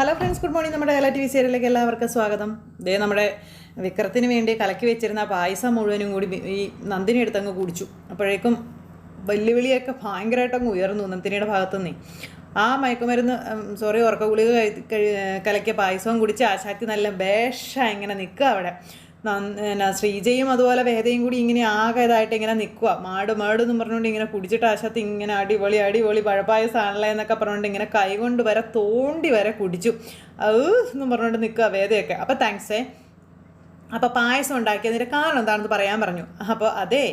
Hello friends good morning നമ്മുടെ കല T V സീരിയലിലേക്ക് എല്ലാവർക്കും സ്വാഗതം. ദേ നമ്മുടെ വിക്രത്തിന് വേണ്ടി കലക്കി വെച്ചിരുന്ന പായസം മുഴുവനും കൂടി ഈ നന്ദിനി എടുത്തങ്ങ് കുടിച്ചു. അപ്പോഴേക്കും വെല്ലുവിളിയൊക്കെ ഭയങ്കരമായിട്ട് അങ്ങ് ഉയർന്നു നന്ദിനിയുടെ ഭാഗത്തുനിന്നേ. ആ മയക്കുമരുന്ന് സോറി ഉറക്ക ഗുളിക കലക്കിയ പായസവും കുടിച്ച് ആശാത്തി നല്ല ബേഷ ഇങ്ങനെ നിൽക്കുക അവിടെ. എന്നാ ശ്രീജയും അതുപോലെ വേദയും കൂടി ഇങ്ങനെ ആകെ ഇതായിട്ട് ഇങ്ങനെ നിൽക്കുക മാട് മാട് എന്ന് പറഞ്ഞുകൊണ്ട് ഇങ്ങനെ കുടിച്ചിട്ട് ആശാത്ത് ഇങ്ങനെ അടിപൊളി അടിപൊളി പഴപ്പായസാണല്ലേ എന്നൊക്കെ പറഞ്ഞുകൊണ്ട് ഇങ്ങനെ കൈകൊണ്ട് വരെ തോണ്ടി വരെ കുടിച്ചു. അത് എന്നും പറഞ്ഞുകൊണ്ട് നിൽക്കുക വേദയൊക്കെ. അപ്പോൾ താങ്ക്സേ. അപ്പോൾ പായസം ഉണ്ടാക്കിയതിന്റെ കാരണം എന്താണെന്ന് പറയാൻ പറഞ്ഞു. അപ്പോൾ അതെ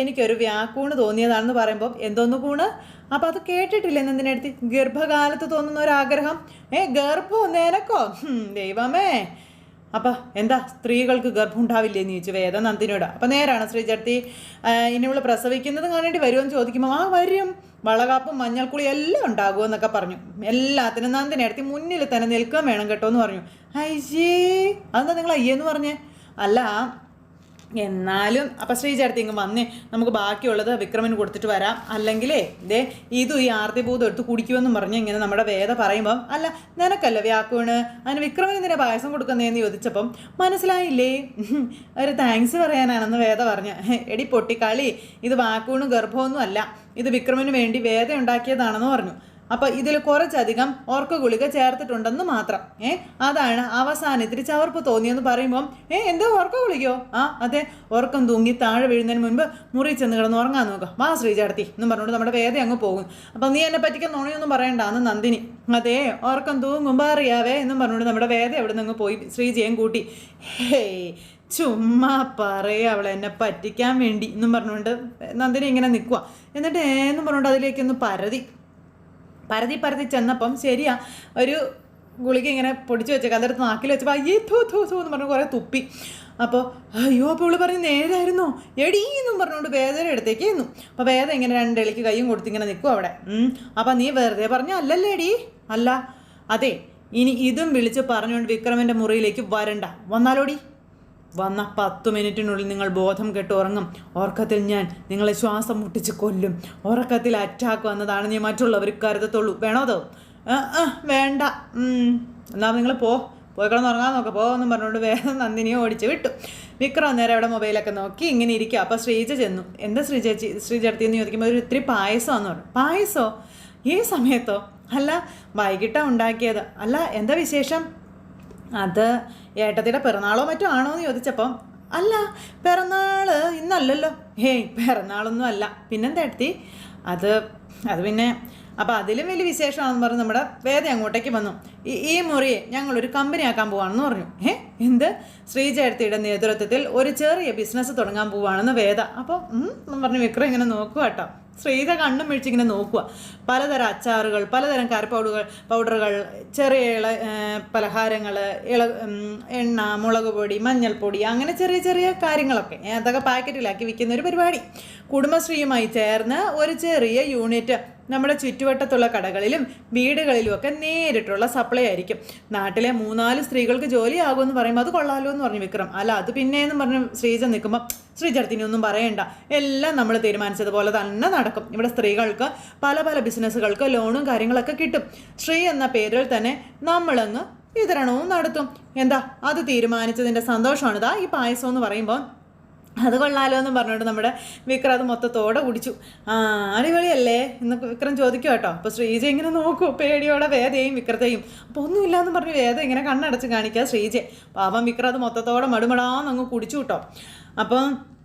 എനിക്കൊരു വ്യാക്കൂണ് തോന്നിയതാണെന്ന് പറയുമ്പോൾ എന്തോന്ന് കൂണ്? അപ്പോൾ അത് കേട്ടിട്ടില്ല എന്തിനടുത്ത് ഗർഭകാലത്ത് തോന്നുന്ന ഒരാഗ്രഹം. ഏ ഗർഭം നിനക്കോ ദൈവമേ. അപ്പം എന്താ? സ്ത്രീകൾക്ക് ഗർഭം ഉണ്ടാവില്ലേ എന്ന് ചോദിച്ചു. വേദ നന്ദിനോട്. അപ്പം നേരാണ് ശ്രീചർത്തി ഇനി ഇവൾ പ്രസവിക്കുന്നത് കാണേണ്ടി വരുമെന്ന് ചോദിക്കുമ്പോൾ ആ വരും. വളകാപ്പും മഞ്ഞൾക്കുളി എല്ലാം ഉണ്ടാകുമെന്നൊക്കെ പറഞ്ഞു. എല്ലാത്തിനും നന്ദിനടുത്തി മുന്നിൽ തന്നെ നിൽക്കാൻ വേണം കേട്ടോ എന്ന് പറഞ്ഞു. അയ്യേ അതെന്താ നിങ്ങൾ അയ്യെന്ന് പറഞ്ഞേ? അല്ല എന്നാലും അപ്പം ശ്രീചേർത്തി ഇങ്ങ് വന്നേ. നമുക്ക് ബാക്കിയുള്ളത് വിക്രമിന് കൊടുത്തിട്ട് വരാം. അല്ലെങ്കിലേ ദേ ഇതും ഈ ആർത്തിഭൂതം എടുത്ത് കുടിക്കുമെന്നും പറഞ്ഞ് ഇങ്ങനെ നമ്മുടെ വേദ പറയുമ്പം അല്ല നിനക്കല്ല വ്യാക്കുവിന് അതിന് വിക്രമിന് എന്തിനാ പായസം കൊടുക്കുന്നതെന്ന് ചോദിച്ചപ്പം മനസ്സിലായില്ലേ? ഒരു താങ്ക്സ് പറയാനാണെന്ന് വേദ പറഞ്ഞ. എടി പൊട്ടിക്കളി ഇത് വാക്കുവിനും ഗർഭമൊന്നും അല്ല. ഇത് വിക്രമിന് വേണ്ടി വേദ ഉണ്ടാക്കിയതാണെന്ന് പറഞ്ഞു. അപ്പോൾ ഇതിൽ കുറച്ചധികം ഓർക്ക ഗുളിക ചേർത്തിട്ടുണ്ടെന്ന് മാത്രം. ഏ അതാണ് അവസാനം ഇത്തിരി ചവർപ്പ് തോന്നിയെന്ന് പറയുമ്പോൾ ഏ എന്തോ ഓർക്ക ഗുളികയോ ആ അതെ ഓർക്കം തൂങ്ങി താഴെ വീഴുന്നതിന് മുൻപ് മുറി ചെന്ന് കിടന്ന് ഉറങ്ങാൻ നോക്കാം. വാ ശ്രീചാടത്തി എന്നും പറഞ്ഞുകൊണ്ട് നമ്മുടെ വേദ അങ്ങ് പോകും. അപ്പം നീ എന്നെ പറ്റിക്കാൻ നുണയൊന്നും പറയണ്ടാന്ന് നന്ദിനി. അതെ ഓർക്കം തൂങ്ങുമ്പോൾ അറിയാവേ എന്നും പറഞ്ഞുകൊണ്ട് നമ്മുടെ വേദ എവിടെ നിന്ന് പോയി ശ്രീജയം കൂട്ടി. ഹേയ് ചുമ്മാ പറയാ അവളെ എന്നെ പറ്റിക്കാൻ വേണ്ടി എന്നും പറഞ്ഞുകൊണ്ട് നന്ദിനി ഇങ്ങനെ നിൽക്കുക എന്നിട്ട് ഏന്നും പറഞ്ഞുകൊണ്ട് അതിലേക്കൊന്ന് പരതി. പരതി പരതി ചെന്നപ്പം ശരിയാ ഒരു ഗുളിക ഇങ്ങനെ പൊടിച്ചു വെച്ചേക്കാം അതെടുത്ത് നാക്കിൽ വെച്ചപ്പോൾ അയ്യേ ധൂ ധൂ ധൂ എന്ന് പറഞ്ഞ് കുറേ തുപ്പി. അപ്പോൾ അയ്യോ അപ്പോൾ ഇവൾ പറഞ്ഞ് നേരായിരുന്നോ? എടീ എന്നും പറഞ്ഞുകൊണ്ട് വേദന എടുത്തേക്ക് ചെന്നു അപ്പോൾ വേദന ഇങ്ങനെ രണ്ട് രണ്ടിലേക്ക് കൈയും കൊടുത്ത് ഇങ്ങനെ നിൽക്കും അവിടെ. അപ്പം നീ വെറുതെ പറഞ്ഞു അല്ലല്ലേ എടീ? അല്ല. അതെ ഇനി ഇതും വിളിച്ച് പറഞ്ഞുകൊണ്ട് വിക്രമന്റെ മുറിയിലേക്ക് വരണ്ട. വന്നാലോടി? വന്ന പത്തു മിനിറ്റിനുള്ളിൽ നിങ്ങൾ ബോധം കെട്ട് ഉറങ്ങും. ഉറക്കത്തിൽ ഞാൻ നിങ്ങളെ ശ്വാസം മുട്ടിച്ച് കൊല്ലും. ഉറക്കത്തിൽ അറ്റാക്ക് വന്നതാണ് ഞാൻ മറ്റുള്ളവർ കരുതത്തുള്ളൂ. വേണോ അതോ? വേണ്ട. എന്നാൽ എന്നാ നിങ്ങൾ പോ. പോയി കിടന്ന് ഉറങ്ങാൻ നോക്കാം. പോ എന്നും പറഞ്ഞുകൊണ്ട് വേഗം നന്ദിനിയെ ഓടിച്ച് വിട്ടു. വിക്രം നേരം അവിടെ മൊബൈലൊക്കെ നോക്കി ഇങ്ങനെ ഇരിക്കുക അപ്പോൾ ശ്രീജ ചെന്നു. എന്താ ശ്രീചേച്ചി ശ്രീചേർത്തി എന്ന് ചോദിക്കുമ്പോൾ ഒരു ഇത്തിരി പായസമാണെന്ന് പറഞ്ഞു. പായസോ? ഈ സമയത്തോ? അല്ല വൈകിട്ടാണ് ഉണ്ടാക്കിയത്. അല്ല എന്താ വിശേഷം? അത് ഏട്ടത്തിയുടെ പിറന്നാളോ മറ്റോ ആണോ എന്ന് ചോദിച്ചപ്പം അല്ല പിറന്നാൾ ഇന്നല്ലല്ലോ. ഹേയ് പിറന്നാളൊന്നും അല്ല. പിന്നെന്താ ഏട്ടത്തി? അത് അത് പിന്നെ അപ്പം അതിലും വലിയ വിശേഷമാണെന്ന് പറഞ്ഞ് നമ്മുടെ വേദ അങ്ങോട്ടേക്ക് വന്നു. ഈ ഈ മുറിയെ ഞങ്ങളൊരു കമ്പനി ആക്കാൻ പോവാണെന്ന് പറഞ്ഞു. ഏ എന്ത്? ശ്രീജയത്തിയുടെ നേതൃത്വത്തിൽ ഒരു ചെറിയ ബിസിനസ് തുടങ്ങാൻ പോവാണെന്ന് വേദ. അപ്പോൾ പറഞ്ഞു വിക്രം ഇങ്ങനെ നോക്കുക കേട്ടോ ശ്രീജ കണ്ണും മിഴിച്ചിങ്ങനെ നോക്കുക പലതരം അച്ചാറുകൾ പലതരം കറിപ്പൗഡുകൾ പൗഡറുകൾ ചെറിയ ഇള പലഹാരങ്ങൾ ഇള എണ്ണ മുളക് പൊടി മഞ്ഞൾപ്പൊടി അങ്ങനെ ചെറിയ ചെറിയ കാര്യങ്ങളൊക്കെ. അതൊക്കെ പാക്കറ്റിലാക്കി വിൽക്കുന്ന ഒരു പരിപാടി. കുടുംബശ്രീയുമായി ചേർന്ന് ഒരു ചെറിയ യൂണിറ്റ് നമ്മുടെ ചുറ്റുവട്ടത്തുള്ള കടകളിലും വീടുകളിലും ഒക്കെ നേരിട്ടുള്ള സപ്ലൈ ആയിരിക്കും. നാട്ടിലെ മൂന്നാൽ സ്ത്രീകൾക്ക് ജോലിയാകുമെന്ന് പറയുമ്പോൾ അത് കൊള്ളാലോ എന്ന് പറഞ്ഞു വിക്രം. അല്ല അത് പിന്നെ എന്ന് പറഞ്ഞ് ശ്രീജ നിൽക്കുമ്പോൾ ശ്രീചരത്തിനി ഒന്നും പറയണ്ട. എല്ലാം നമ്മൾ തീരുമാനിച്ചതുപോലെ തന്നെ നടക്കും. ഇവിടെ സ്ത്രീകൾക്ക് പല പല ബിസിനസ്സുകൾക്ക് ലോണും കാര്യങ്ങളൊക്കെ കിട്ടും. ശ്രീ എന്ന പേരിൽ തന്നെ നമ്മളങ്ങ് വിതരണവും നടത്തും. എന്താ? അത് തീരുമാനിച്ചതിന്റെ സന്തോഷമാണ്. ഇതാ ഈ പായസം എന്ന് പറയുമ്പോൾ അത് കൊള്ളാലോ എന്ന് പറഞ്ഞുകൊണ്ട് നമ്മുടെ വിക്രം അത് മൊത്തത്തോടെ കുടിച്ചു. ആ അടിപൊളിയല്ലേ? എന്ന് വിക്രം ചോദിക്കും കേട്ടോ. അപ്പോൾ ശ്രീജ ഇങ്ങനെ നോക്കൂ. പേടിയോടെ വേദയും വിക്രത്തെയും. അപ്പോൾ ഒന്നുമില്ല എന്ന് പറഞ്ഞ് വേദ ഇങ്ങനെ കണ്ണടച്ച് കാണിക്കുക ശ്രീജ പാപം വിക്രം അത് മൊത്തത്തോടെ മടുമടാന്ന് അങ്ങ് കുടിച്ചു കേട്ടോ. അപ്പം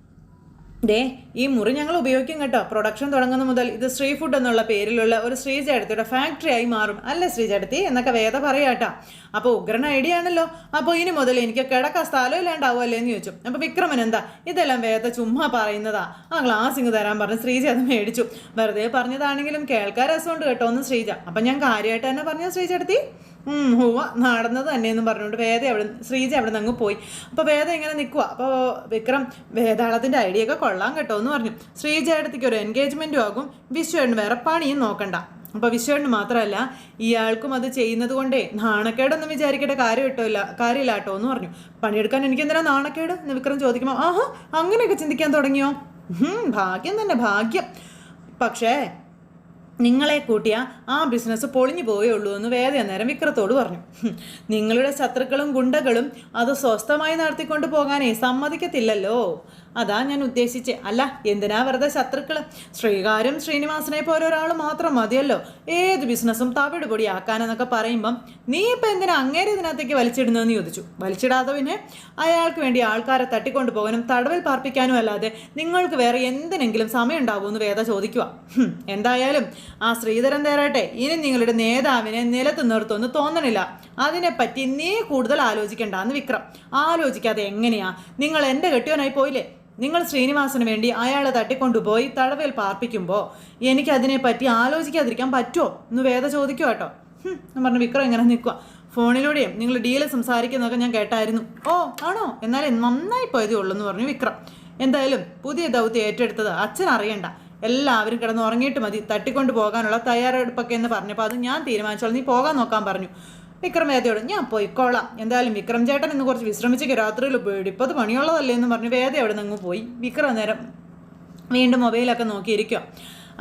ദേ ഈ മുറി ഞങ്ങൾ ഉപയോഗിക്കും കേട്ടോ. പ്രൊഡക്ഷൻ തുടങ്ങുന്ന മുതൽ ഇത് സ്ട്രീ ഫുഡ് എന്നുള്ള പേരിലുള്ള ഒരു ശ്രീചേടത്തിയുടെ ഫാക്ടറി ആയി മാറും. അല്ലേ ശ്രീചേടത്തി എന്നൊക്കെ വേദ പറയാട്ടാ അപ്പോൾ ഉഗ്രൻ ഐഡിയ ആണല്ലോ. അപ്പോൾ ഇനി മുതൽ എനിക്ക് കിടക്കാൻ സ്ഥലം ഇല്ലാണ്ടാവുമല്ലേ എന്ന് ചോദിച്ചു. അപ്പോൾ വിക്രമൻ എന്താ? ഇതെല്ലാം വേദ ചുമ്മാ പറയുന്നതാ. ആ ഗ്ലാസ് ഇങ്ങ് തരാൻ പറഞ്ഞ് അത് മേടിച്ചു. വെറുതെ പറഞ്ഞതാണെങ്കിലും കേൾക്കാൻ രസമുണ്ട് കേട്ടോ ഒന്ന് ശ്രീജ. അപ്പം ഞാൻ കാര്യമായിട്ട് തന്നെ പറഞ്ഞ ഉം, ഹൂവ നടന്നത് തന്നെയെന്നും പറഞ്ഞുകൊണ്ട് വേദ അവിടെ ശ്രീജ അവിടെ നിന്ന് അങ്ങ് പോയി. അപ്പോൾ വേദ ഇങ്ങനെ നിൽക്കുക അപ്പോൾ വിക്രം വേദാളത്തിന്റെ ഐഡിയ ഒക്കെ കൊള്ളാം കേട്ടോ എന്ന് പറഞ്ഞു. ശ്രീജയടത്തേക്ക് ഒരു എൻഗേജ്മെന്റും ആകും. വിശ്വേട്ടന് വേറെ പണിയും നോക്കണ്ട. അപ്പോൾ വിശ്വേട്ടന് മാത്രമല്ല ഇയാൾക്കും അത് ചെയ്യുന്നത് കൊണ്ടേ നാണക്കേടൊന്നും വിചാരിക്കേണ്ട കാര്യം കിട്ടില്ല കാര്യമില്ല കേട്ടോ എന്ന് പറഞ്ഞു. പണിയെടുക്കാൻ എനിക്ക് എന്തിനാ നാണക്കേട്? എന്ന് വിക്രം ചോദിക്കുമ്പോൾ ആഹാ അങ്ങനെയൊക്കെ ചിന്തിക്കാൻ തുടങ്ങിയോ? ഭാഗ്യം തന്നെ ഭാഗ്യം. പക്ഷേ നിങ്ങളെ കൂട്ടിയ ആ ബിസിനസ് പൊളിഞ്ഞു പോവുകയുള്ളൂ എന്ന് വേദ അന്നേരം വിക്രത്തോട് പറഞ്ഞു. നിങ്ങളുടെ ശത്രുക്കളും ഗുണ്ടകളും അത് സ്വസ്ഥമായി നടത്തിക്കൊണ്ട് പോകാനേ സമ്മതിക്കത്തില്ലല്ലോ. അതാ ഞാൻ ഉദ്ദേശിച്ചേ. അല്ല എന്തിനാ വെറുതെ ശത്രുക്കൾ ശ്രീകാര്യം ശ്രീനിവാസനെ പോലെ ഒരാൾ മാത്രം മതിയല്ലോ. ഏത് ബിസിനസ്സും തവിട് പൊടിയാക്കാനെന്നൊക്കെ പറയുമ്പം നീ ഇപ്പം എന്തിനാ അങ്ങേരെ ഇതിനകത്തേക്ക് വലിച്ചിടുന്നതെന്ന് ചോദിച്ചു. വലിച്ചിടാതെ പിന്നെ അയാൾക്ക് വേണ്ടി ആൾക്കാരെ തട്ടിക്കൊണ്ടു പോകാനും തടവിൽ പാർപ്പിക്കാനും അല്ലാതെ നിങ്ങൾക്ക് വേറെ എന്തിനെങ്കിലും സമയം എന്ന് വേദ ചോദിക്കുക എന്തായാലും ആ ശ്രീധരൻ തേരട്ടെ. ഇനി നിങ്ങളുടെ നേതാവിനെ നിലത്ത് നിർത്തുമെന്ന് തോന്നണില്ല. അതിനെപ്പറ്റി നീ കൂടുതൽ ആലോചിക്കേണ്ടെന്ന് വിക്രം. ആലോചിക്കാതെ എങ്ങനെയാ നിങ്ങൾ എന്റെ കെട്ടിയോനായി പോയില്ലേ? നിങ്ങൾ ശ്രീനിവാസന് വേണ്ടി അയാളെ തട്ടിക്കൊണ്ടുപോയി തടവിൽ പാർപ്പിക്കുമ്പോൾ എനിക്ക് അതിനെപ്പറ്റി ആലോചിക്കാതിരിക്കാൻ പറ്റുമോ എന്ന് വേദ ചോദിക്കുക കേട്ടോ. എന്ന് പറഞ്ഞ് വിക്രം ഇങ്ങനെ നിൽക്കുക ഫോണിലൂടെയും നിങ്ങൾ ഡീൽ സംസാരിക്കുന്നതൊക്കെ ഞാൻ കേട്ടായിരുന്നു. ഓ ആണോ? എന്നാലേ നന്നായി പോയതേ ഉള്ളൂ എന്ന് പറഞ്ഞു വിക്രം. എന്തായാലും പുതിയ ദൗത്യം ഏറ്റെടുത്തത് അച്ഛൻ അറിയണ്ട. എല്ലാവരും കിടന്ന് ഉറങ്ങിയിട്ട് മതി. തട്ടിക്കൊണ്ട് പോകാനുള്ള തയ്യാറെടുപ്പൊക്കെ എന്ന് പറഞ്ഞപ്പോൾ അത് ഞാൻ തീരുമാനിച്ചോളാം. നീ പോകാൻ നോക്കാൻ പറഞ്ഞു. വിക്രം വേദയോട് ഞാൻ പോയിക്കോളാം. എന്തായാലും വിക്രം ചേട്ടൻ ഇന്ന് കുറച്ച് വിശ്രമിച്ചേക്ക്. രാത്രിയിൽ വെടിപ്പത് പണിയുള്ളതല്ലേ എന്ന് പറഞ്ഞ് വേദ അവിടെ നിന്ന് പോയി. വിക്രം നേരം വീണ്ടും മൊബൈലൊക്കെ നോക്കിയിരിക്കുക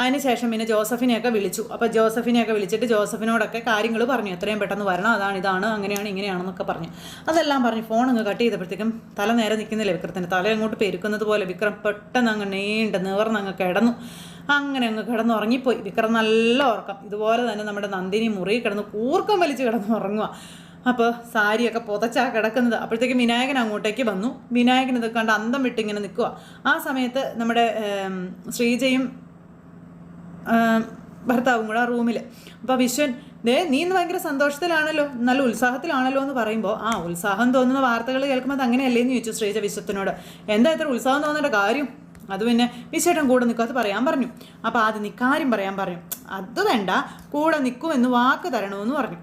അതിനുശേഷം പിന്നെ ജോസഫിനെയൊക്കെ വിളിച്ചു. അപ്പോൾ ജോസഫിനെയൊക്കെ വിളിച്ചിട്ട് ജോസഫിനോടൊക്കെ കാര്യങ്ങൾ പറഞ്ഞു. എത്രയും പെട്ടെന്ന് വരണം. അതാണ് ഇതാണ്. അങ്ങനെയാണ് ഇങ്ങനെയാണെന്നൊക്കെ പറഞ്ഞു. അതെല്ലാം പറഞ്ഞ് ഫോൺ അങ്ങ് കട്ട് ചെയ്തപ്പോഴത്തേക്കും തല നേരെ നിൽക്കുന്നില്ല വിക്രത്തിന്റെ തല അങ്ങോട്ട് പെരുക്കുന്നത് പോലെ വിക്രം പെട്ടെന്ന് അങ്ങ് നീണ്ട് നിവർന്ന് അങ്ങ് കിടന്നു. അങ്ങനെ അങ്ങ് കിടന്നുറങ്ങിപ്പോയി. വിക്രം നല്ല ഉറക്കം. ഇതുപോലെ തന്നെ നമ്മുടെ നന്ദിനി മുറി കിടന്ന് കൂർക്കം വലിച്ച് കിടന്നുറങ്ങുക അപ്പോൾ സാരിയൊക്കെ പുതച്ചാ കിടക്കുന്നത്. അപ്പോഴത്തേക്ക് വിനായകൻ അങ്ങോട്ടേക്ക് വന്നു. വിനായകൻ ഇത് കണ്ട് അന്തം വിട്ടിങ്ങനെ നിൽക്കുക ആ സമയത്ത് നമ്മുടെ ശ്രീജയും ഭർത്താവും കൂടെ ആ റൂമിൽ അപ്പോൾ വിശ്വൻ ദേ നീ ഇന്ന് ഭയങ്കര സന്തോഷത്തിലാണല്ലോ. നല്ല ഉത്സാഹത്തിലാണല്ലോ എന്ന് പറയുമ്പോൾ ആ ഉത്സാഹം തോന്നുന്ന വാർത്തകൾ കേൾക്കുമ്പോൾ അത് അങ്ങനെയല്ലേ എന്ന് ചോദിച്ചു ശ്രീജ വിശ്വത്തിനോട്. എന്താ ഇത്ര ഉത്സാഹം തോന്നേണ്ട കാര്യം? അത് പിന്നെ വിശേഷം കൂടെ നിൽക്കും അത് പറയാൻ പറഞ്ഞു. അപ്പോൾ ആദ്യം നീ കാര്യം പറയാൻ പറഞ്ഞു അത് വേണ്ട കൂടെ നിൽക്കുമെന്ന് വാക്ക് തരണമെന്ന് പറഞ്ഞു.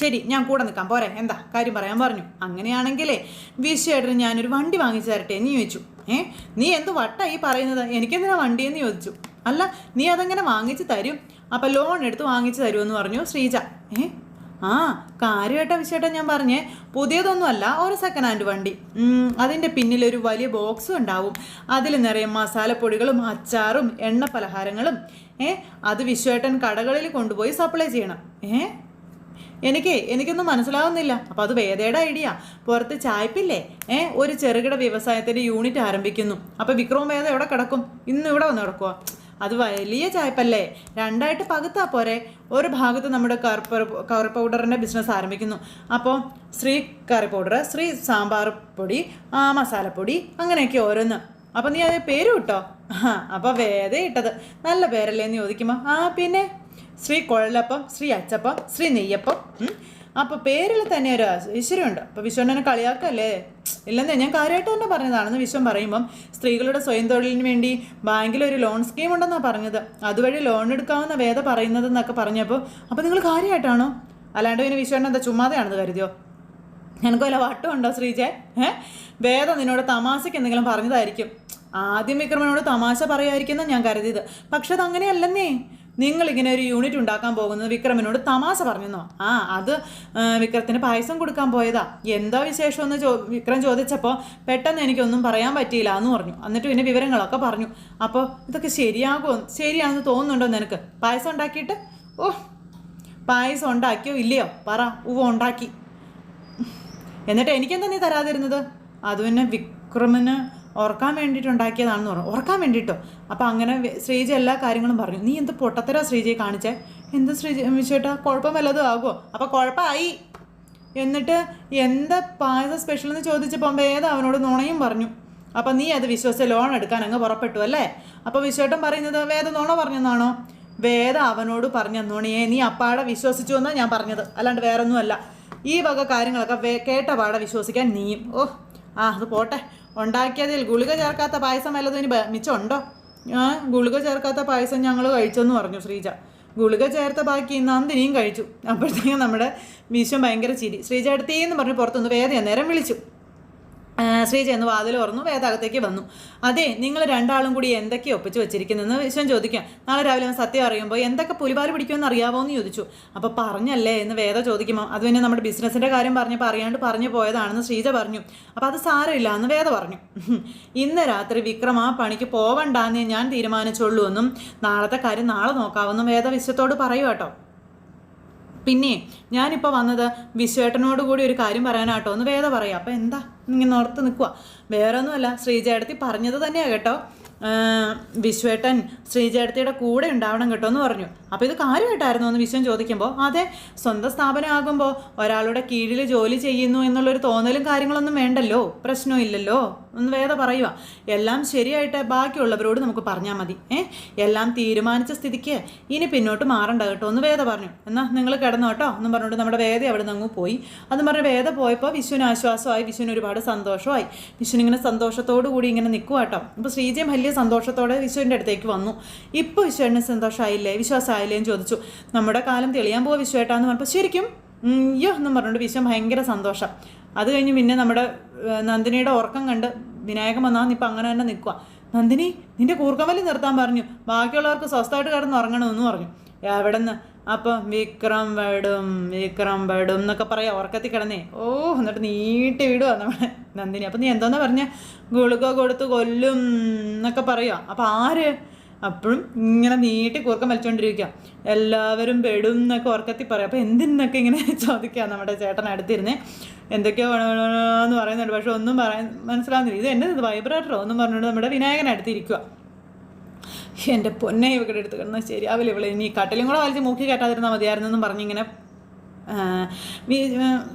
ശരി ഞാൻ കൂടെ നിൽക്കാം പോരെ എന്താ? കാര്യം പറയാൻ പറഞ്ഞു. അങ്ങനെയാണെങ്കിലേ വിശ്വേട്ടന് ഞാനൊരു വണ്ടി വാങ്ങിച്ചു തരട്ടെ എന്ന് ചോദിച്ചു. ഏ നീ എന്ത് വട്ടാ ഈ പറയുന്നത്? എനിക്കെന്തിനാ വണ്ടി എന്ന് ചോദിച്ചു. അല്ല നീ അതെങ്ങനെ വാങ്ങിച്ചു തരും? അപ്പം ലോൺ എടുത്ത് വാങ്ങിച്ചു തരുമെന്ന് പറഞ്ഞു ശ്രീജ. ഏ ആ കാര്യമായിട്ടാ വിശ്വേട്ടൻ ഞാൻ പറഞ്ഞേ. പുതിയതൊന്നുമല്ല ഒരു സെക്കൻഡ് ഹാൻഡ് വണ്ടി. അതിന്റെ പിന്നിലൊരു വലിയ ബോക്സും ഉണ്ടാവും. അതിൽ നിറയെ മസാലപ്പൊടികളും അച്ചാറും എണ്ണ പലഹാരങ്ങളും. ഏ അത് വിശ്വേട്ടൻ കടകളിൽ കൊണ്ടുപോയി സപ്ലൈ ചെയ്യണം. ഏ? എനിക്ക് എനിക്കൊന്നും മനസ്സിലാവുന്നില്ല. അപ്പോൾ അത് വേദയുടെ ഐഡിയ പുറത്ത് ചായ്പില്ലേ ഏ ഒരു ചെറുകിട വ്യവസായത്തിന്റെ യൂണിറ്റ് ആരംഭിക്കുന്നു. അപ്പോൾ വിക്രവും വേദ എവിടെ കിടക്കും? ഇന്ന് ഇവിടെ വന്ന് കിടക്കുക അത് വലിയ ചായ്പല്ലേ രണ്ടായിട്ട് പകുത്താ പോരെ. ഒരു ഭാഗത്ത് നമ്മുടെ കറുപ്പ് കറി പൗഡറിന്റെ ബിസിനസ് ആരംഭിക്കുന്നു. അപ്പോൾ ശ്രീ കറി പൗഡർ ശ്രീ സാമ്പാർ പൊടി ആ മസാലപ്പൊടി അങ്ങനെയൊക്കെ ഓരോന്ന്. അപ്പോൾ നീ അത് പേര് കിട്ടോ ആ അപ്പോൾ വേദ ഇട്ടത്. നല്ല പേരല്ലേ എന്ന് ചോദിക്കുമ്പോൾ ആ പിന്നെ ശ്രീ കൊഴലപ്പം ശ്രീ അച്ചപ്പം ശ്രീ നെയ്യപ്പം. അപ്പോൾ പേരിൽ തന്നെ ഒരു ഈശ്വരമുണ്ട് അപ്പോൾ വിശ്വണ്ണനെ കളിയാക്കല്ലേ? ഇല്ലെന്നേ ഞാൻ കാര്യമായിട്ട് തന്നെ പറഞ്ഞതാണെന്ന് വിശ്വം പറയുമ്പം സ്ത്രീകളുടെ സ്വയം തൊഴിലിന് വേണ്ടി ബാങ്കിൽ ഒരു ലോൺ സ്കീം ഉണ്ടെന്നാണ് പറഞ്ഞത്. അതുവഴി ലോൺ എടുക്കാവുന്ന വേദ പറയുന്നതെന്നൊക്കെ പറഞ്ഞപ്പോൾ അപ്പോൾ നിങ്ങൾ കാര്യമായിട്ടാണോ അല്ലാണ്ട് പിന്നെ വിശ്വണ്ണൻ എന്താ ചുമ്മാതെയാണെന്ന് കരുതിയോ? നിനക്ക് വല്ല വട്ടമുണ്ടോ ശ്രീജെ? ഏ? വേദ നിന്നോട് തമാശയ്ക്ക് എന്തെങ്കിലും പറഞ്ഞതായിരിക്കും. ആദ്യം വിക്രമനോട് തമാശ പറയുമായിരിക്കുന്ന ഞാൻ കരുതിയത്. പക്ഷെ അത് അങ്ങനെയല്ലെന്നേ നിങ്ങളിങ്ങനെ ഒരു യൂണിറ്റ് ഉണ്ടാക്കാൻ പോകുന്നത് വിക്രമനോട് തമാശ പറഞ്ഞെന്നോ? ആ അത് വിക്രത്തിന് പായസം കൊടുക്കാൻ പോയതാ. എന്താ വിശേഷമെന്ന് ചോ വിക്രം ചോദിച്ചപ്പോൾ പെട്ടെന്ന് എനിക്കൊന്നും പറയാൻ പറ്റിയില്ല എന്ന് പറഞ്ഞു. എന്നിട്ട് പിന്നെ വിവരങ്ങളൊക്കെ പറഞ്ഞു. അപ്പോൾ ഇതൊക്കെ ശരിയാകുമോ ശരിയാണെന്ന് തോന്നുന്നുണ്ടോ നിനക്ക്? പായസം ഉണ്ടാക്കിയിട്ട്? ഓ പായസം ഉണ്ടാക്കിയോ ഇല്ലയോ? പറ ഉവ ഉണ്ടാക്കി. എന്നിട്ട് എനിക്കെന്താ നീ തരാതിരുന്നത്? അത് പിന്നെ വിക്രമന് ഓർക്കാൻ വേണ്ടിയിട്ട് ഉണ്ടാക്കിയതാണെന്ന് പറഞ്ഞു. ഓർക്കാൻ വേണ്ടിയിട്ടോ? അപ്പോൾ അങ്ങനെ ശ്രീജി എല്ലാ കാര്യങ്ങളും പറഞ്ഞു. നീ എന്ത് പൊട്ടത്തരാ ശ്രീജയെ കാണിച്ചേ? എന്ത് ശ്രീജ വിശേട്ടാ കുഴപ്പം വല്ലതും ആകുമോ അപ്പം കുഴപ്പമായി എന്നിട്ട് എന്താ പായസം സ്പെഷ്യൽ എന്ന് ചോദിച്ചപ്പോൾ വേദ അവനോട് നുണയും പറഞ്ഞു. അപ്പം നീ അത് വിശ്വസിച്ച് ലോൺ എടുക്കാൻ അങ്ങ് പുറപ്പെട്ടു അല്ലേ? അപ്പോൾ വിശ്വേട്ടൻ പറയുന്നത് വേദ നുണ പറഞ്ഞെന്നാണോ? വേദ അവനോട് പറഞ്ഞ നുണയെ നീ അപ്പാടെ വിശ്വസിച്ചു എന്നാണ് ഞാൻ പറഞ്ഞത്. അല്ലാണ്ട് വേറൊന്നുമല്ല. ഈ വക കാര്യങ്ങളൊക്കെ കേട്ട പാടെ വിശ്വസിക്കാൻ നീയും. ഓ ആ അത് പോട്ടെ. ഉണ്ടാക്കിയതിൽ ഗുളിക ചേർക്കാത്ത പായസം വല്ലതും ഇനി മിച്ചമുണ്ടോ ആ ഗുളിക ചേർക്കാത്ത പായസം ഞങ്ങൾ കഴിച്ചെന്ന് പറഞ്ഞു ശ്രീജ. ഗുളിക ചേർത്ത ബാക്കി നന്ദിനിയും കഴിച്ചു. അപ്പോഴത്തേക്കും നമ്മുടെ വിശ്വം ഭയങ്കര ചിരി. ശ്രീജ അടുത്തേന്ന് പറഞ്ഞ് പുറത്തുനിന്ന് വേദ നേരം വിളിച്ചു. ആ, ചെന്ന് വാതിൽ തുറന്നു വേദാകത്തേക്ക് വന്നു. അതെ നിങ്ങൾ രണ്ടാളും കൂടി എന്തൊക്കെ ഒപ്പിച്ച് വെച്ചിരിക്കുന്നതെന്ന് വിശ്വം ചോദിക്കാം. നാളെ രാവിലെ സത്യം അറിയുമ്പോൾ എന്തൊക്കെ പുലിപാൽ പിടിക്കുമെന്ന് അറിയാവോ എന്ന് ചോദിച്ചു. അപ്പോൾ പറഞ്ഞല്ലേ എന്ന് വേദ ചോദിക്കുമ്പോൾ അത് പിന്നെ നമ്മുടെ ബിസിനസ്സിന്റെ കാര്യം പറഞ്ഞപ്പോൾ അറിയാണ്ട് പറഞ്ഞു പോയതാണെന്ന് ശ്രീജ പറഞ്ഞു. അപ്പോൾ അത് സാരമില്ല എന്ന് വേദ പറഞ്ഞു. ഇന്ന് രാത്രി വിക്രം ആ പണിക്ക് പോവണ്ടെന്നേ ഞാൻ തീരുമാനിച്ചുള്ളൂ എന്നും നാളത്തെ കാര്യം നാളെ നോക്കാമെന്നും വേദ വിശ്വത്തോട് പറയൂ കേട്ടോ. പിന്നെ ഞാനിപ്പോൾ വന്നത് വിശ്വേട്ടനോട് കൂടി ഒരു കാര്യം പറയാനാട്ടോ. ഒന്ന് വേദ പറയാം. അപ്പം എന്താ ഇങ്ങനെ ഓർത്ത് നിൽക്കുക വേറെ ഒന്നുമല്ല ശ്രീജേടത്തി പറഞ്ഞത് തന്നെയാണ് കേട്ടോ. വിശ്വേട്ടൻ ശ്രീചേട്ടത്തിയുടെ കൂടെ ഉണ്ടാവണം കേട്ടോ എന്ന് പറഞ്ഞു. അപ്പോൾ ഇത് കാര്യമായിട്ടായിരുന്നു എന്ന് വിശ്വൻ ചോദിക്കുമ്പോൾ അതെ സ്വന്തം സ്ഥാപനം ആകുമ്പോൾ ഒരാളുടെ കീഴിൽ ജോലി ചെയ്യുന്നു എന്നുള്ളൊരു തോന്നലും കാര്യങ്ങളൊന്നും വേണ്ടല്ലോ പ്രശ്നമില്ലല്ലോ ഒന്ന് വേദ പറയുക എല്ലാം ശരിയായിട്ട് ബാക്കിയുള്ളവരോട് നമുക്ക് പറഞ്ഞാൽ മതി ഏ? എല്ലാം തീരുമാനിച്ച സ്ഥിതിക്ക് ഇനി പിന്നോട്ട് മാറണ്ട കേട്ടോ ഒന്ന് വേദ പറഞ്ഞു. എന്നാൽ നിങ്ങൾ കിടന്നു കേട്ടോ എന്നും പറഞ്ഞുകൊണ്ട് നമ്മുടെ വേദ അവിടെ നിന്ന് അങ്ങ് പോയി. അതും പറഞ്ഞ് വേദ പോയപ്പോൾ വിശ്വന് ആശ്വാസമായി വിശ്വന് ഒരുപാട് സന്തോഷമായി. വിശ്വനിങ്ങനെ സന്തോഷത്തോടു കൂടി ഇങ്ങനെ നിൽക്കുക കേട്ടോ. അപ്പോൾ ശ്രീജയും വലിയ സന്തോഷത്തോടെ വിശ്വന്റെ അടുത്തേക്ക് വന്നു. ഇപ്പോൾ വിഷുവിന് സന്തോഷമായില്ലേ വിശ്വാസമായില്ലേ എന്ന് ചോദിച്ചു. നമ്മുടെ കാലം തെളിയാൻ പോകുക വിശ്വേട്ടാന്ന് പറഞ്ഞപ്പോൾ ശരിക്കും? അയ്യോ എന്നും പറഞ്ഞുകൊണ്ട് വിശ്വം ഭയങ്കര സന്തോഷം. അത് കഴിഞ്ഞ് പിന്നെ നമ്മുടെ നന്ദിനിയുടെ ഉറക്കം കണ്ട് വിനായകൻ വന്നാൽ ഇപ്പം അങ്ങനെ തന്നെ നിൽക്കുക നന്ദിനി നിന്റെ കൂർക്കമല്ലി നിർത്താൻ പറഞ്ഞു. ബാക്കിയുള്ളവർക്ക് സ്വസ്ഥമായിട്ട് കിടന്ന് ഉറങ്ങണമെന്ന് പറഞ്ഞു. എവിടെ നിന്ന് അപ്പം വിക്രം വേടും വിക്രം വേടും എന്നൊക്കെ പറയാം. ഉറക്കത്തിൽ കിടന്നേ. ഓ എന്നിട്ട് നീട്ടി വിടുക നമ്മളെ നന്ദിനി. അപ്പം നീ എന്തോന്നാ പറഞ്ഞ? ഗുളിക കൊടുത്ത് കൊല്ലും എന്നൊക്കെ പറയുക അപ്പം ആര്? അപ്പോഴും ഇങ്ങനെ നീട്ടി കൂർക്കം വലിച്ചുകൊണ്ടിരിക്കുക എല്ലാവരും പെടും എന്നൊക്കെ ഉറക്കത്തിൽ പറയും. അപ്പോൾ എന്തിനൊക്കെ ഇങ്ങനെ ചോദിക്കുക നമ്മുടെ ചേട്ടൻ അടുത്തിരുന്നേ? എന്തൊക്കെയോ എന്ന് പറയുന്നുണ്ട്. പക്ഷെ ഒന്നും പറയാൻ മനസ്സിലാവുന്നില്ല. ഇത് എന്റെ വൈബ്രേറ്ററോ ഒന്നും പറഞ്ഞുകൊണ്ട് നമ്മുടെ വിനായകൻ അടുത്തിരിക്കുക എന്റെ പൊന്നെ ഇവിടെ എടുത്ത് കിടന്നാൽ ശരിയാവില്ല ഇവിടെ ഇനി കട്ടിലും കൂടെ വലിച്ച് മൂക്കി കയറ്റാതിരുന്നാൽ മതിയായിരുന്നെന്നും പറഞ്ഞിങ്ങനെ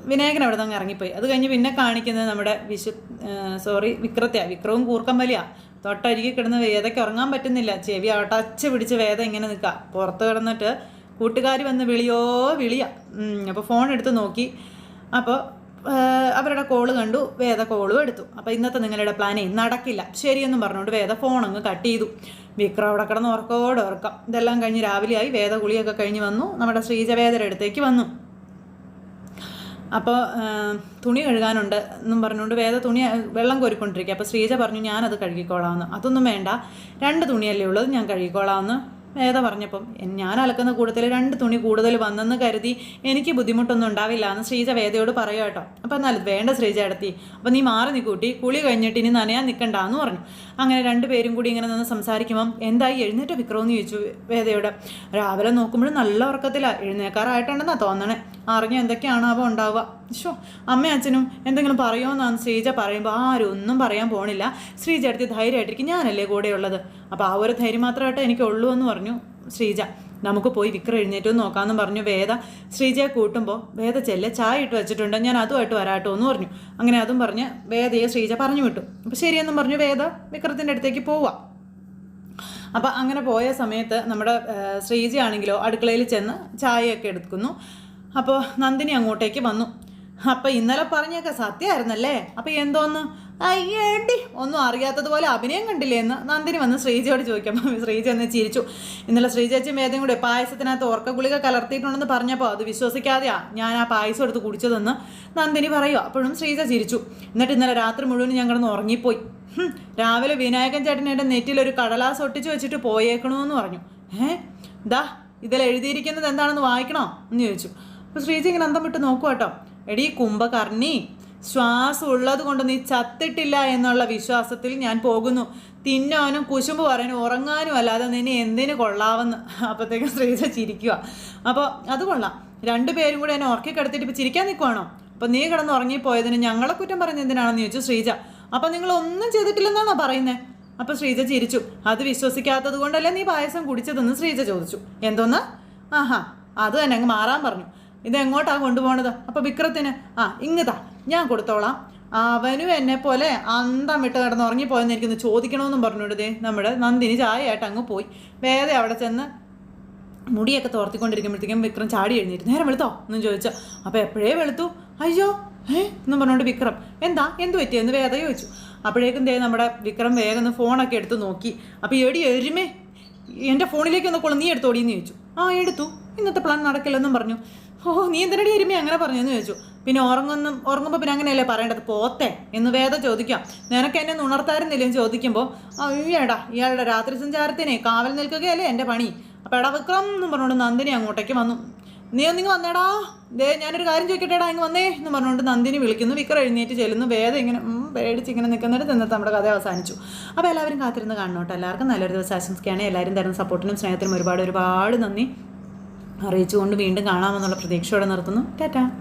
വിനായകൻ അവിടെ നിന്ന് ഇറങ്ങിപ്പോയി. അത് കഴിഞ്ഞ് പിന്നെ കാണിക്കുന്നത് നമ്മുടെ വിശു സോറി വിക്രത്തെയാണ് വിക്രവും കൂർക്കം വലിയാ. തൊട്ടരികെ കിടന്ന് വേദയ്ക്ക് ഉറങ്ങാൻ പറ്റുന്നില്ല. ചെവി അടച്ച് പിടിച്ച് വേദ ഇങ്ങനെ നിൽക്കുക പുറത്ത് കിടന്നിട്ട് കൂട്ടുകാർ വന്ന് വിളിയോ വിളിയാ. അപ്പോൾ ഫോൺ എടുത്ത് നോക്കി. അപ്പോൾ അവരുടെ കോൾ കണ്ടു വേദ കോളും എടുത്തു. അപ്പോൾ ഇന്നത്തെ നിങ്ങളുടെ പ്ലാനേ നടക്കില്ല. ശരിയെന്നും പറഞ്ഞുകൊണ്ട് വേദ ഫോൺ അങ്ങ് കട്ട് ചെയ്തു. വിക്രം അവിടെ കിടന്ന് ഉറക്കോടെ ഉറക്കം. ഇതെല്ലാം കഴിഞ്ഞ് രാവിലെയായി. വേദ കുളിയൊക്കെ കഴിഞ്ഞ് വന്നു. നമ്മുടെ ശ്രീജവേദയുടെ അടുത്തേക്ക് വന്നു. അപ്പോൾ തുണി കഴുകാനുണ്ട് എന്നും പറഞ്ഞുകൊണ്ട് വേദ തുണി വെള്ളം കോരിക്കൊണ്ടിരിക്കുക. അപ്പോൾ ശ്രീജ പറഞ്ഞു ഞാനത് കഴുകിക്കോളാമെന്ന് അതൊന്നും വേണ്ട. രണ്ട് തുണിയല്ലേ ഉള്ളത് ഞാൻ കഴുകിക്കോളാമെന്ന് വേദ പറഞ്ഞപ്പം "എൻ- ഞാൻ അലക്കുന്ന കൂട്ടത്തിൽ രണ്ട് തുണി കൂടുതൽ വന്നെന്ന് കരുതി എനിക്ക് ബുദ്ധിമുട്ടൊന്നും ഉണ്ടാവില്ല എന്ന് ശ്രീജ വേദയോട് പറയുക കേട്ടോ. അപ്പം എന്നാൽ വേണ്ട ശ്രീജ അടുത്തി അപ്പം നീ മാറി നിൽക്കൂട്ടി കുളി കഴിഞ്ഞിട്ട് ഇനി നനയാൻ നിൽക്കണ്ട എന്ന് പറഞ്ഞു. അങ്ങനെ രണ്ടുപേരും കൂടി ഇങ്ങനെ നിന്ന് സംസാരിക്കുമ്പം എന്തായി എഴുന്നേറ്റ് വിക്രമെന്ന് ചോദിച്ചു വേദയോട്. രാവിലെ നോക്കുമ്പോഴും നല്ല ഉറക്കത്തിലാണ് എഴുന്നേക്കാറായിട്ടുണ്ടെന്നാണ് തോന്നണേ. അറിഞ്ഞു എന്തൊക്കെയാണ് അവ ഉണ്ടാവുക? ഷോ അമ്മയും അച്ഛനും എന്തെങ്കിലും പറയുമെന്നാണ് ശ്രീജ പറയുമ്പോൾ ആരും ഒന്നും പറയാൻ പോണില്ല. ശ്രീജ അടുത്ത് ധൈര്യമായിട്ടിരിക്കും. ഞാനല്ലേ കൂടെയുള്ളത്. അപ്പോൾ ആ ഒരു ധൈര്യം മാത്രമായിട്ട് എനിക്കുള്ളൂ എന്ന് പറഞ്ഞു ശ്രീജ. നമുക്ക് പോയി വിക്രം എഴുന്നേറ്റ് നോക്കാമെന്ന് പറഞ്ഞു വേദ. ശ്രീജയെ കൂട്ടുമ്പോൾ വേദ ചെല്ലെ ചായ ഇട്ട് വെച്ചിട്ടുണ്ട്? ഞാൻ അതുമായിട്ട് വരാട്ടോ എന്ന് പറഞ്ഞു. അങ്ങനെ അതും പറഞ്ഞ് വേദയെ ശ്രീജ പറഞ്ഞു വിട്ടു. അപ്പോൾ ശരിയെന്നും പറഞ്ഞു വേദ വിക്രത്തിന്റെ അടുത്തേക്ക് പോവാം. അപ്പം അങ്ങനെ പോയ സമയത്ത് നമ്മുടെ ശ്രീജയാണെങ്കിലോ അടുക്കളയിൽ ചെന്ന് ചായയൊക്കെ എടുക്കുന്നു. അപ്പോൾ നന്ദിനി അങ്ങോട്ടേക്ക് വന്നു. അപ്പോൾ ഇന്നലെ പറഞ്ഞൊക്കെ സത്യമായിരുന്നല്ലേ? അപ്പോൾ എന്തോന്ന്? അയ്യേണ്ടി ഒന്നും അറിയാത്തതുപോലെ അഭിനയം കണ്ടില്ലേ എന്ന് നന്ദിനി വന്ന് ശ്രീജയോട് ചോദിക്കാം. ശ്രീജ എന്ന് ചിരിച്ചു. ഇന്നലെ ശ്രീജേച്ചിയും വേദയും കൂടെ പായസത്തിനകത്ത് ഓർക്ക ഗുളിക കലർത്തിയിട്ടുണ്ടെന്ന് പറഞ്ഞപ്പോൾ അത് വിശ്വസിക്കാതെയാ ഞാൻ ആ പായസം എടുത്ത് കുടിച്ചതെന്ന് നന്ദിനി പറയുക അപ്പോഴും ശ്രീജ ചിരിച്ചു. എന്നിട്ട് ഇന്നലെ രാത്രി മുഴുവൻ ഞാൻ കിടന്ന് ഉറങ്ങിപ്പോയി. രാവിലെ വിനായകൻ ചേട്ടൻ എന്റെ നെറ്റിൽ ഒരു കടലാസ് ഒട്ടിച്ച് വെച്ചിട്ട് പോയേക്കണമെന്ന് പറഞ്ഞു. ഏ? ദാ ഇതിൽ എഴുതിയിരിക്കുന്നത് എന്താണെന്ന് വായിക്കണോ? എന്ന് ചോദിച്ചു. അപ്പോൾ ശ്രീജി ഇങ്ങനെ അന്തം വിട്ട് നോക്കുക കേട്ടോ. എടീ കുംഭകർണി ശ്വാസം ഉള്ളത് കൊണ്ട് നീ ചത്തിട്ടില്ല എന്നുള്ള വിശ്വാസത്തിൽ ഞാൻ പോകുന്നു. തിന്നാനും കുശുമ്പ് പറയാനും ഉറങ്ങാനും അല്ലാതെ നിന്നെ എന്തിന് കൊള്ളാവെന്ന് അപ്പോഴത്തേക്കും ശ്രീജ ചിരിക്കുക അപ്പോൾ അത് കൊള്ളാം. രണ്ടുപേരും കൂടെ എന്നെ ഉറക്കി കിടത്തിയിട്ട് ഇപ്പോൾ ചിരിക്കാൻ നിൽക്കുവാണോ അപ്പോൾ നീ കിടന്ന് ഉറങ്ങിപ്പോയതിന് ഞങ്ങളെ കുറ്റം പറഞ്ഞ എന്തിനാണെന്ന് ചോദിച്ചു ശ്രീജ. അപ്പം നിങ്ങൾ ഒന്നും ചെയ്തിട്ടില്ലെന്നാണോ പറയുന്നത് അപ്പോൾ ശ്രീജ ചിരിച്ചു. അത് വിശ്വസിക്കാത്തത് കൊണ്ടല്ലേ നീ പായസം കുടിച്ചതെന്ന് ശ്രീജ ചോദിച്ചു. എന്തോന്ന്? ആഹാ അത് തന്നെ അങ്ങ് മാറാൻ പറഞ്ഞു. ഇത് എങ്ങോട്ടാ കൊണ്ടുപോകണത് അപ്പോൾ വിക്രത്തിന് ആ ഇങ്ങതാ ഞാൻ കൊടുത്തോളാം. അവനും എന്നെ പോലെ അന്തം വിട്ട് കിടന്ന് ഉറങ്ങിപ്പോയെന്ന് എനിക്കൊന്ന് ചോദിക്കണമെന്നും പറഞ്ഞുകൊണ്ട് നമ്മുടെ നന്ദിനി ചായയായിട്ട് അങ്ങ് പോയി. വേറെ അവിടെ ചെന്ന് മുടിയൊക്കെ തോർത്തിക്കൊണ്ടിരിക്കുമ്പോഴത്തേക്കും വിക്രം ചാടി എഴുന്നേറ്റ് നേരം വെളുത്തോ? എന്നും ചോദിച്ചു അപ്പോൾ എപ്പോഴേ വെളുത്തു? അയ്യോ ഏ എന്നും പറഞ്ഞുകൊണ്ട് വിക്രം എന്താ? എന്ത് പറ്റിയെന്ന് വേദ ചോദിച്ചു. അപ്പോഴേക്കും ദേ നമ്മുടെ വിക്രം വേഗം ഒന്ന് ഫോണൊക്കെ എടുത്ത് നോക്കി. അപ്പോൾ എടി എരുമേ എന്റെ ഫോണിലേക്ക് ഒന്ന് കൊള്ളു നീ എടുത്തോടിയെന്ന് ചോദിച്ചു. ആ എടുത്തു. ഇന്നത്തെ പ്ലാൻ നടക്കില്ലെന്നും പറഞ്ഞു. ഓ നീ എന്തിനടി എരുമി അങ്ങനെ പറഞ്ഞെന്ന് ചോദിച്ചു. പിന്നെ ഉറങ്ങുന്ന ഉറങ്ങുമ്പോൾ പിന്നെ അങ്ങനെയല്ലേ പറയേണ്ടത്? പോത്തെ എന്ന് വേദ ചോദിക്കാം. നിനക്ക് എന്നെ ഉണർത്താരുന്നില്ലെന്ന് ചോദിക്കുമ്പോൾ അയ്യടാ ഇയാളുടെ രാത്രി സഞ്ചാരത്തിനെ കാവൽ നിൽക്കുകയല്ലേ എന്റെ പണി. അപ്പോൾ എടാ വിക്രം എന്ന് പറഞ്ഞുകൊണ്ട് നന്ദിനി അങ്ങോട്ടേക്ക് വന്നു. നീ ഒന്നിങ്ങ് വന്നേടാ. ദേ ഞാനൊരു കാര്യം ചോദിക്കട്ടെടാ ഇങ്ങ് വന്നേ എന്ന് പറഞ്ഞുകൊണ്ട് നന്ദിനി വിളിക്കുന്നു. വിക്രം എഴുന്നേറ്റ് ചെല്ലുന്നു. വേദം ഇങ്ങനെ പേടിച്ച് ഇങ്ങനെ നിൽക്കുന്നിടത്ത് നിന്നിട്ട് നമ്മുടെ കഥ അവസാനിച്ചു. അപ്പോൾ എല്ലാവരും കാത്തിരുന്ന് കാണണോട്ടോ. എല്ലാവർക്കും നല്ലൊരു ദിവസം ആശംസിക്കുകയാണ്. എല്ലാവരും തരുന്ന സപ്പോർട്ടിനും സ്നേഹത്തിനും ഒരുപാട് ഒരുപാട് നന്ദി. അറിയിച്ചുകൊണ്ട് വീണ്ടും കാണാമെന്നുള്ള പ്രതീക്ഷയോടെ നിർത്തുന്നു. ടാറ്റാ.